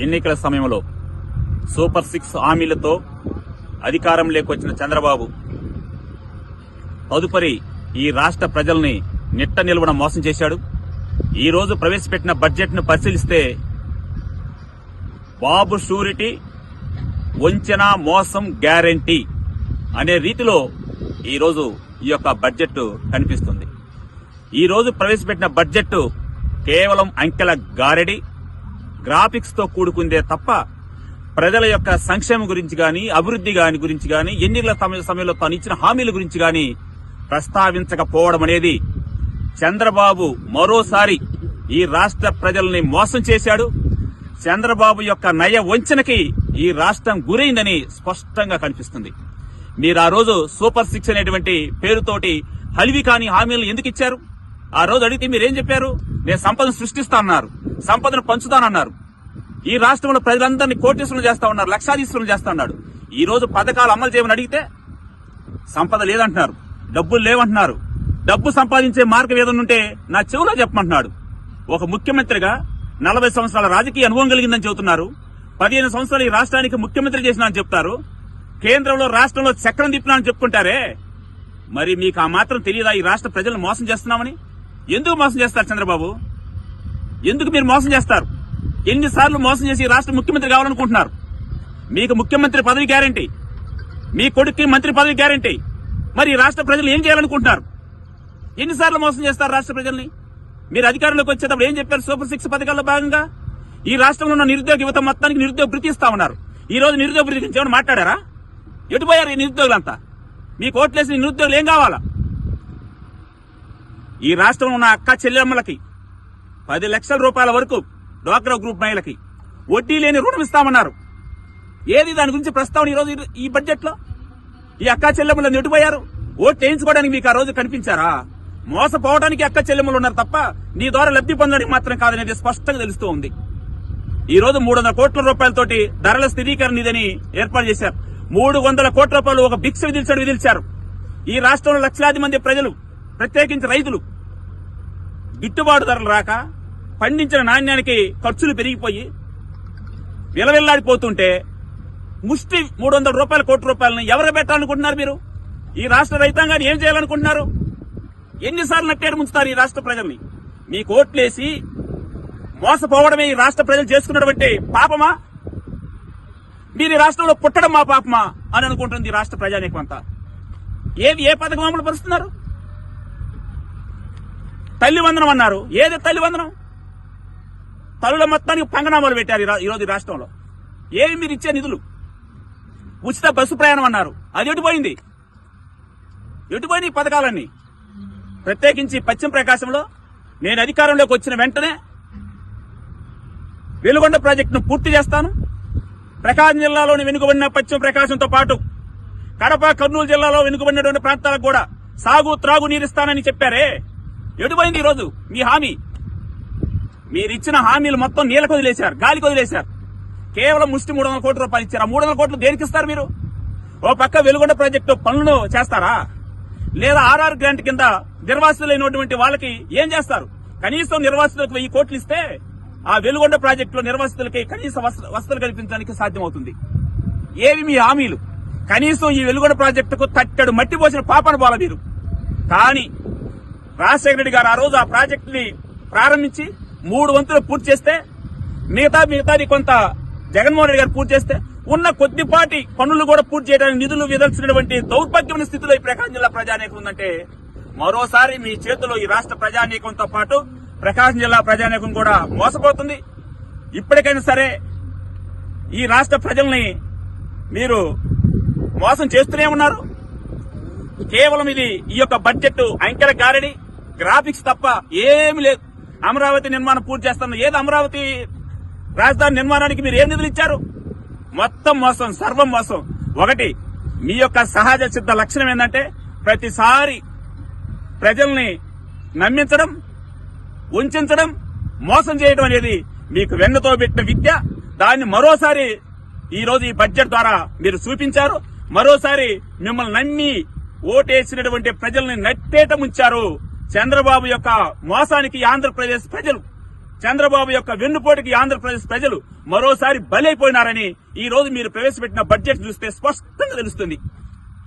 ఎన్నికల సమయంలో super six హామీలతో అధికారంలోకి వచ్చిన చంద్రబాబు తదుపరి ఈ రాష్ట్ర ప్రజల్ని నిట్ట నిలువన మోసం చేశాడు. ఈ రోజు ప్రవేశపెట్టిన బడ్జెట్ను పరిశీలిస్తే బాబు షూరిటీ వంచన మోసం గ్యారంటీ అనే రీతిలో ఈరోజు ఈ యొక్క బడ్జెట్ కనిపిస్తుంది. ఈరోజు ప్రవేశపెట్టిన బడ్జెట్ కేవలం అంకెల గారడి. గ్రాఫిక్స్తో కూడుకుందే తప్ప ప్రజల యొక్క సంక్షేమం గురించి గాని అభివృద్ధి గాని గురించి గాని ఎన్నికల సమయంలో తాను ఇచ్చిన హామీల గురించి గాని ప్రస్తావించకపోవడం అనేది చంద్రబాబు మరోసారి ఈ రాష్ట్ర ప్రజల్ని మోసం చేశాడు. చంద్రబాబు యొక్క నయ వంచనకి ఈ రాష్ట్రం గురైందని స్పష్టంగా కనిపిస్తుంది. మీరు ఆ రోజు సూపర్ సిక్స్ అనేటువంటి పేరుతోటి హలివి కాని హామీలను ఎందుకు ఇచ్చారు? ఆ రోజు అడిగితే మీరేం చెప్పారు? నేను సంపదను సృష్టిస్తా అన్నారు. సంపదను పంచుతానన్నారు ఈ రాష్ట్రంలో ప్రజలందరినీ కోటీశ్వరులు చేస్తా ఉన్నారు లక్షాధీశ్వరులు చేస్తా ఉన్నాడు ఈ రోజు పథకాలు అమలు చేయమని అడిగితే సంపద లేదంటున్నారు డబ్బులు లేవంటున్నారు. డబ్బు సంపాదించే మార్గం ఏదైనా ఉంటే నా చెవులో చెప్పమంటున్నాడు. ఒక ముఖ్యమంత్రిగా నలభై సంవత్సరాల రాజకీయ అనుభవం కలిగిందని చెబుతున్నారు. పదిహేను సంవత్సరాలు ఈ రాష్ట్రానికి ముఖ్యమంత్రి చేసిన అని చెప్తారు. కేంద్రంలో రాష్ట్రంలో చక్రం తిప్పినా అని చెప్పుకుంటారే? మరి మీకు ఆ మాత్రం తెలియదా ఈ రాష్ట్ర ప్రజలను మోసం చేస్తున్నామని? ఎందుకు మోసం చేస్తారు చంద్రబాబు? ఎందుకు మీరు మోసం చేస్తారు? ఎన్నిసార్లు మోసం చేసి రాష్ట్ర ముఖ్యమంత్రి కావాలనుకుంటున్నారు? మీకు ముఖ్యమంత్రి పదవి గ్యారంటీ. మీ కొడుక్కి మంత్రి పదవి గ్యారంటీ. మరి రాష్ట్ర ప్రజలు ఏం చేయాలనుకుంటున్నారు? ఎన్నిసార్లు మోసం చేస్తారు రాష్ట్ర ప్రజల్ని? మీరు అధికారంలోకి వచ్చేటప్పుడు ఏం చెప్పారు? సూపర్ సిక్స్ పథకాల్లో భాగంగా? ఈ రాష్ట్రంలో ఉన్న నిరుద్యోగ యువత మొత్తానికి నిరుద్యోగ భృతి ఇస్తా ఉన్నారు. ఈ రోజు నిరుద్యోగ భృతి గురించి ఏమైనా మాట్లాడారా? ఎటుపోయారు ఈ నిరుద్యోగులంతా? మీకు ఓట్లేసిన నిరుద్యోగులు ఏం కావాలా? ఈ రాష్ట్రంలో ఉన్న అక్క చెల్లెమ్మలకి పది లక్షల రూపాయల వరకు డ్వాక్రా గ్రూప్ మహిళకి వడ్డీ లేని రుణం ఇస్తామన్నారు. ఏది దాని గురించి ప్రస్తావన ఈ రోజు ఈ బడ్జెట్లో? ఈ అక్క చెల్లెమ్మలు నెట్టుపోయారు ఓట్లు వేయించుకోవడానికి మీకు ఆ రోజు కనిపించారా? మోసపోవడానికి అక్క చెల్లెమ్మలు ఉన్నారు తప్ప నీ ద్వారా లబ్ధి పొందడానికి మాత్రం కాదనేది స్పష్టంగా తెలుస్తూ ఉంది. ఈ రోజు మూడు వందల కోట్ల రూపాయలతోటి ధరల స్థిరీకరణ నిధిని ఏర్పాటు చేశారు. మూడు వందల కోట్ల రూపాయలు ఒక భిక్ష విధించడం విధించారు. ఈ రాష్ట్రంలో లక్షలాది మంది ప్రజలు ప్రత్యేకించి రైతులు గిట్టుబాటు ధరలు రాక పండించిన నాణ్యానికి ఖర్చులు పెరిగిపోయి విలవిల్లాడిపోతుంటే ముష్టి మూడు వందల రూపాయల కోటి రూపాయలను ఎవరు పెట్టాలనుకుంటున్నారు మీరు? ఈ రాష్ట్ర రైతాంగాన్ని ఏం చేయాలనుకుంటున్నారు? ఎన్నిసార్లు నట్టేడు ముంచుతారు ఈ రాష్ట్ర ప్రజల్ని? మీ కోట్లేసి మోసపోవడమే ఈ రాష్ట్ర ప్రజలు చేసుకున్నటువంటి పాపమా? మీరు ఈ రాష్ట్రంలో పుట్టడం మా పాపమా అని అనుకుంటుంది ఈ రాష్ట్ర ప్రజానీకం అంతా. ఏవి ఏ పథకం అమలు పరుస్తున్నారు? తల్లివందనం అన్నారు. ఏది తల్లి వందనం? తల్లుల మొత్తానికి పంగనామాలు పెట్టారు ఈ రోజు రాష్ట్రంలో. ఏవి మీరు ఇచ్చే నిధులు? ఉచిత బస్సు ప్రయాణం అన్నారు. అది ఎటుపోయింది ఎటుపోయింది ఈ పథకాలన్నీ? ప్రత్యేకించి పశ్చిమ ప్రకాశంలో నేను అధికారంలోకి వచ్చిన వెంటనే వెలుగొండ ప్రాజెక్టును పూర్తి చేస్తాను. ప్రకాశం జిల్లాలోని వెనుకబడిన పశ్చిమ ప్రకాశంతో పాటు కడప కర్నూలు జిల్లాలో వెనుకబడినటువంటి ప్రాంతాలకు కూడా సాగు త్రాగు నీరిస్తానని చెప్పారే. ఎటుపోయింది ఈ రోజు? మీ హామీ? మీరిచ్చిన హామీలు మొత్తం నీళ్ళకు వదిలేశారు గాలికి వదిలేశారు. కేవలం ముష్టి మూడు వందల కోట్ల రూపాయలు ఇచ్చారు? ఆ మూడు వందల కోట్లు దేనికి ఇస్తారు మీరు? ఓ పక్క వెలుగొండ ప్రాజెక్టు పనులు చేస్తారా? లేదా ఆర్ఆర్ గ్రాంట్ కింద నిర్వాసితులైనటువంటి వాళ్ళకి ఏం చేస్తారు? కనీసం నిర్వాసితులకు వెయ్యి కోట్లు ఇస్తే ఆ వెలుగొండ ప్రాజెక్టులో నిర్వాసితులకి కనీస వసతులు కల్పించడానికి సాధ్యమవుతుంది. ఏవి మీ హామీలు? కనీసం ఈ వెలుగొండ ప్రాజెక్టుకు తట్టడు మట్టి పోసిన పాపన పోల మీరు. కానీ రాజశేఖర రెడ్డి గారు ఆ రోజు ఆ ప్రాజెక్టుని ప్రారంభించి మూడు వంతులు పూర్తి చేస్తే మిగతా మిగతాది కొంత జగన్మోహన్ రెడ్డి గారు పూర్తి చేస్తే ఉన్న కొద్దిపాటి పనులు కూడా పూర్తి చేయడానికి నిధులు విదల్సినటువంటి దౌర్భాగ్యమైన స్థితిలో ఈ ప్రకాశం జిల్లా ప్రజానేకం ఉందంటే మరోసారి మీ చేతిలో ఈ రాష్ట్ర ప్రజానేకంతో పాటు ప్రకాశం జిల్లా ప్రజానేకం కూడా మోసపోతుంది. ఇప్పటికైనా సరే ఈ రాష్ట్ర ప్రజల్ని మీరు మోసం చేస్తూనే ఉన్నారు. కేవలం ఇది ఈ యొక్క బడ్జెట్ అంకెల గారడి గ్రాఫిక్స్ తప్ప ఏమి లేదు. అమరావతి నిర్మాణం పూర్తి చేస్తాను ఏది అమరావతి రాజధాని నిర్మాణానికి మీరు ఏం నిధులు ఇచ్చారు? మొత్తం మోసం సర్వం మోసం. ఒకటి మీ యొక్క సహజ సిద్ధ లక్షణం ఏంటంటే ప్రతిసారి ప్రజల్ని నమ్మించడం ఉంచడం మోసం చేయడం అనేది మీకు వెన్నతో పెట్టిన విద్య. దాన్ని మరోసారి ఈ రోజు ఈ బడ్జెట్ ద్వారా మీరు చూపించారు. మరోసారి మిమ్మల్ని నమ్మి ఓటేసినటువంటి ప్రజల్ని నట్టేట ముంచారు. చంద్రబాబు యొక్క మోసానికి ఆంధ్రప్రదేశ్ ప్రజలు చంద్రబాబు యొక్క వెన్నుపోటుకి ఆంధ్రప్రదేశ్ ప్రజలు మరోసారి బలైపోయినారని ఈ రోజు మీరు ప్రవేశపెట్టిన బడ్జెట్ చూస్తే స్పష్టంగా తెలుస్తుంది.